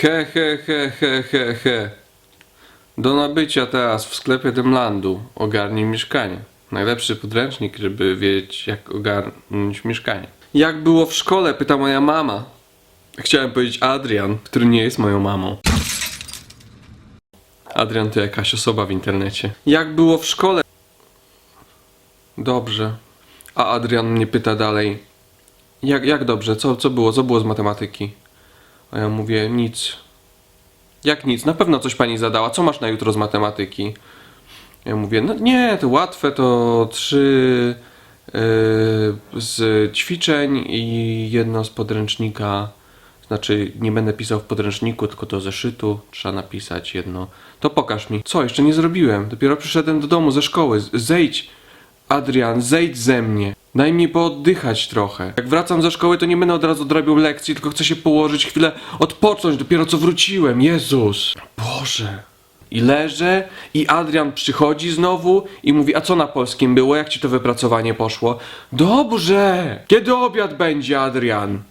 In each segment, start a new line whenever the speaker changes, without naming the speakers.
He, he, he, he, he, he. Do nabycia teraz w sklepie Demlandu ogarnij mieszkanie. Najlepszy podręcznik, żeby wiedzieć jak ogarnąć mieszkanie. Jak było w szkole, pyta moja mama. Chciałem powiedzieć Adrian, który nie jest moją mamą. Adrian to jakaś osoba w internecie. Jak było w szkole? Dobrze. A Adrian mnie pyta dalej. Jak, jak dobrze? Co, co było? Co było z matematyki? A ja mówię, nic. Jak nic? Na pewno coś pani zadała. Co masz na jutro z matematyki? Ja mówię, no nie, to łatwe, to trzy yy, z ćwiczeń i jedno z podręcznika. Znaczy, nie będę pisał w podręczniku, tylko do zeszytu. Trzeba napisać jedno. To pokaż mi. Co? Jeszcze nie zrobiłem. Dopiero przyszedłem do domu ze szkoły. Zejdź. Adrian, zejdź ze mnie. Daj mi pooddychać trochę. Jak wracam ze szkoły, to nie będę od razu odrabiał lekcji, tylko chcę się położyć, chwilę odpocząć, dopiero co wróciłem. Jezus. Boże. I leżę, i Adrian przychodzi znowu i mówi, a co na polskim było? Jak ci to wypracowanie poszło? Dobrze. Kiedy obiad będzie, Adrian?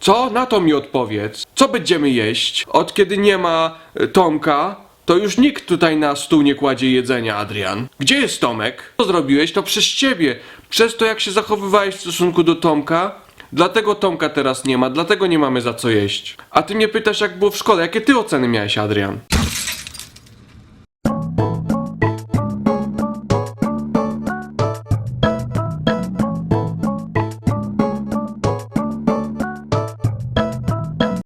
Co? Na to mi odpowiedz. Co będziemy jeść? Od kiedy nie ma y, Tomka, to już nikt tutaj na stół nie kładzie jedzenia, Adrian. Gdzie jest Tomek? Co zrobiłeś? To przez ciebie. Przez to, jak się zachowywałeś w stosunku do Tomka. Dlatego Tomka teraz nie ma, dlatego nie mamy za co jeść. A ty mnie pytasz, jak było w szkole. Jakie ty oceny miałeś, Adrian?